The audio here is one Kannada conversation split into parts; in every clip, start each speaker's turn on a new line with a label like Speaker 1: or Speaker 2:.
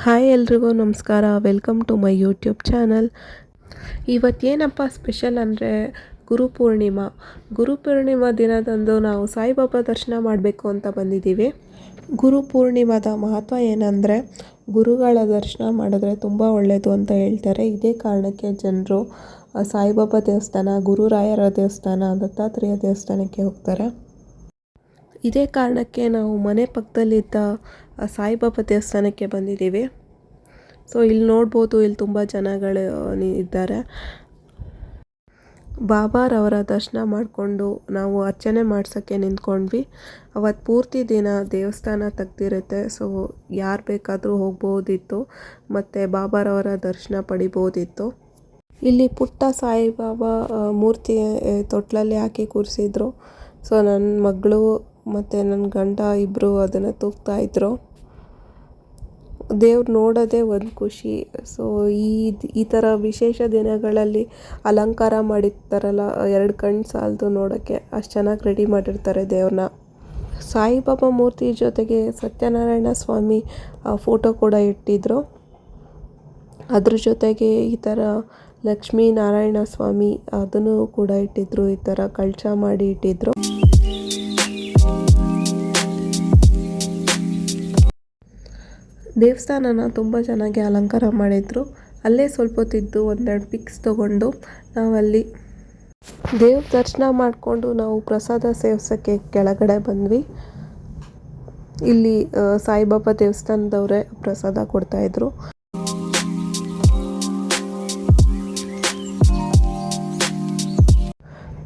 Speaker 1: ಹಾಯ್ ಎಲ್ರಿಗೂ ನಮಸ್ಕಾರ. Welcome to my YouTube channel ಇವತ್ತೇನಪ್ಪ special ಅಂದರೆ ಗುರುಪೂರ್ಣಿಮಾ ಗುರುಪೂರ್ಣಿಮಾ ದಿನದಂದು ನಾವು ಸಾಯಿಬಾಬಾ ದರ್ಶನ ಮಾಡಬೇಕು ಅಂತ ಬಂದಿದ್ದೀವಿ. ಗುರುಪೂರ್ಣಿಮಾದ ಮಹತ್ವ ಏನಂದರೆ ಗುರುಗಳ ದರ್ಶನ ಮಾಡಿದ್ರೆ ತುಂಬ ಒಳ್ಳೆಯದು ಅಂತ ಹೇಳ್ತಾರೆ. ಇದೇ ಕಾರಣಕ್ಕೆ ಜನರು ಸಾಯಿಬಾಬಾ ದೇವಸ್ಥಾನ, ಗುರುರಾಯರ ದೇವಸ್ಥಾನ, ದತ್ತಾತ್ರೇಯ ದೇವಸ್ಥಾನಕ್ಕೆ ಹೋಗ್ತಾರೆ. ಇದೇ ಕಾರಣಕ್ಕೆ ನಾವು ಮನೆ ಪಕ್ಕದಲ್ಲಿದ್ದ ಸಾಯಿಬಾಬಾ ದೇವಸ್ಥಾನಕ್ಕೆ ಬಂದಿದ್ದೀವಿ. ಸೊ ಇಲ್ಲಿ ನೋಡ್ಬೋದು ಇಲ್ಲಿ ತುಂಬ ಜನಗಳು ಇದ್ದಾರೆ. ಬಾಬಾರವರ ದರ್ಶನ ಮಾಡಿಕೊಂಡು ನಾವು ಅರ್ಚನೆ ಮಾಡ್ಸೋಕ್ಕೆ ನಿಂತ್ಕೊಂಡ್ವಿ. ಅವತ್ತು ಪೂರ್ತಿ ದಿನ ದೇವಸ್ಥಾನ ತೆಗ್ದಿರುತ್ತೆ. ಸೊ ಯಾರು ಬೇಕಾದರೂ ಹೋಗ್ಬೋದಿತ್ತು. ಮತ್ತು ಬಾಬಾರವರ ದರ್ಶನ ಪಡಿಬೋದಿತ್ತು. ಇಲ್ಲಿ ಪುಟ್ಟ ಸಾಯಿಬಾಬಾ ಮೂರ್ತಿ ತೊಟ್ಲಲ್ಲಿ ಹಾಕಿ ಕೂರಿಸಿದ್ರು. ಸೊ ನನ್ನ ಮಗಳು ಮತ್ತು ನನ್ನ ಗಂಡ ಇಬ್ಬರು ಅದನ್ನು ತೂಗ್ತಾ ಇದ್ರು. ದೇವ್ರು ನೋಡೋದೇ ಒಂದು ಖುಷಿ. ಸೊ ಈ ಈ ಥರ ವಿಶೇಷ ದಿನಗಳಲ್ಲಿ ಅಲಂಕಾರ ಮಾಡಿರ್ತಾರಲ್ಲ, ಎರಡು ಕಣ್ಣು ಸಾಲದು ನೋಡೋಕ್ಕೆ ಅಷ್ಟು ಚೆನ್ನಾಗಿ ರೆಡಿ ಮಾಡಿರ್ತಾರೆ ದೇವ್ರನ್ನ ಸಾಯಿಬಾಬಾ ಮೂರ್ತಿ ಜೊತೆಗೆ ಸತ್ಯನಾರಾಯಣ ಸ್ವಾಮಿ ಫೋಟೋ ಕೂಡ ಇಟ್ಟಿದ್ರು. ಅದ್ರ ಜೊತೆಗೆ ಈ ಥರ ಲಕ್ಷ್ಮೀ ನಾರಾಯಣ ಸ್ವಾಮಿ ಅದನ್ನು ಕೂಡ ಇಟ್ಟಿದ್ರು, ಈ ಥರ ಕಳಶ ಮಾಡಿ ಇಟ್ಟಿದ್ರು. ದೇವಸ್ಥಾನನ ತುಂಬ ಚೆನ್ನಾಗಿ ಅಲಂಕಾರ ಮಾಡಿದ್ರು. ಅಲ್ಲೇ ಸ್ವಲ್ಪ ಹೊತ್ತಿದ್ದು ಒಂದೆರಡು ಪಿಕ್ಸ್ ತೊಗೊಂಡು ನಾವಲ್ಲಿ ದೇವ್ರ ದರ್ಶನ ಮಾಡಿಕೊಂಡು ನಾವು ಪ್ರಸಾದ ಸೇವಿಸೋಕ್ಕೆ ಕೆಳಗಡೆ ಬಂದ್ವಿ. ಇಲ್ಲಿ ಸಾಯಿಬಾಬಾ ದೇವಸ್ಥಾನದವರೇ ಪ್ರಸಾದ ಕೊಡ್ತಾಯಿದ್ರು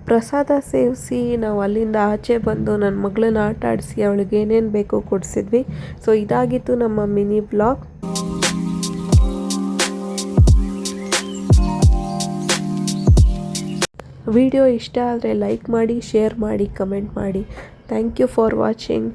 Speaker 1: ಪ್ರಸಾದ ಸೇವಿಸಿ ನಾವು ಅಲ್ಲಿಂದ ಆಚೆ ಬಂದು ನನ್ನ ಮಗಳನ್ನ ಆಟ ಆಡಿಸಿ ಅವಳಿಗೆ ಏನೇನು ಬೇಕೋ ಕೊಡಿಸಿದ್ವಿ. ಸೊ ಇದಾಗಿತ್ತು ನಮ್ಮ ಮಿನಿ ಬ್ಲಾಗ್ ವಿಡಿಯೋ ಇಷ್ಟ ಆದರೆ ಲೈಕ್ ಮಾಡಿ, ಶೇರ್ ಮಾಡಿ, ಕಮೆಂಟ್ ಮಾಡಿ. Thank you for watching